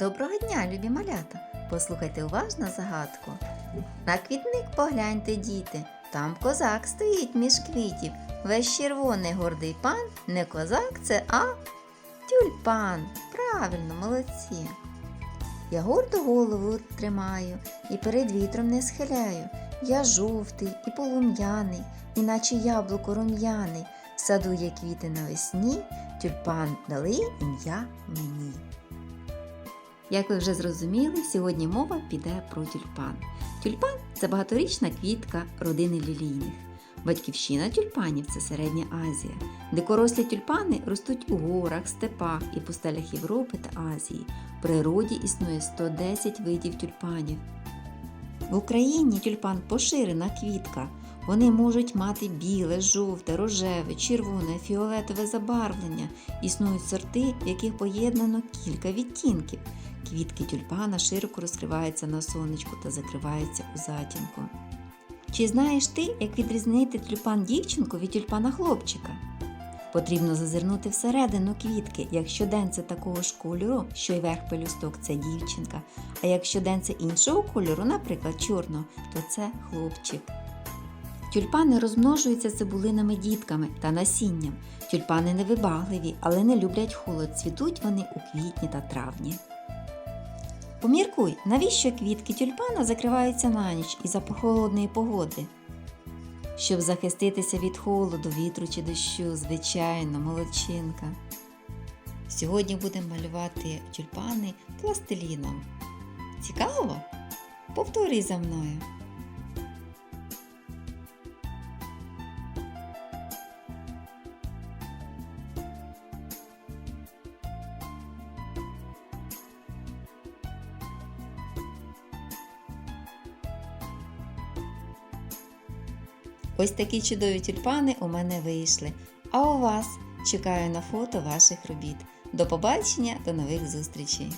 Доброго дня, любі малята! Послухайте уважно загадку. На квітник погляньте, діти, там козак стоїть між квітів. Весь червоний гордий пан не козак це, а тюльпан. Правильно, молодці. Я гордо голову тримаю і перед вітром не схиляю. Я жовтий і полум'яний, іначе яблуко рум'яний. В саду є квіти навесні, тюльпан дали ім'я мені. Як ви вже зрозуміли, сьогодні мова піде про тюльпан. Тюльпан це багаторічна квітка родини лілійних. Батьківщина тюльпанів це Середня Азія. Дикорослі тюльпани ростуть у горах, степах і пустелях Європи та Азії. В природі існує 110 видів тюльпанів. В Україні тюльпан поширена квітка. Вони можуть мати біле, жовте, рожеве, червоне, фіолетове забарвлення. Існують сорти, в яких поєднано кілька відтінків. Квітки тюльпана широко розкриваються на сонечку та закриваються у затінку. Чи знаєш ти, як відрізнити тюльпан дівчинку від тюльпана хлопчика? Потрібно зазирнути всередину квітки. Якщо день це такого ж кольору, що й верх пелюсток це дівчинка, а якщо день це іншого кольору, наприклад, чорного, то це хлопчик. Тюльпани розмножуються цибулинами дітками та насінням. Тюльпани невибагливі, але не люблять холод. Цвітуть вони у квітні та травні. Поміркуй, навіщо квітки тюльпана закриваються на ніч із-за прохолодної погоди? Щоб захиститися від холоду, вітру чи дощу, звичайно, молодчинка. Сьогодні будемо малювати тюльпани пластиліном. Цікаво? Повторюй за мною. Ось такі чудові тюльпани у мене вийшли. А у вас чекаю на фото ваших робіт. До побачення, до нових зустрічей!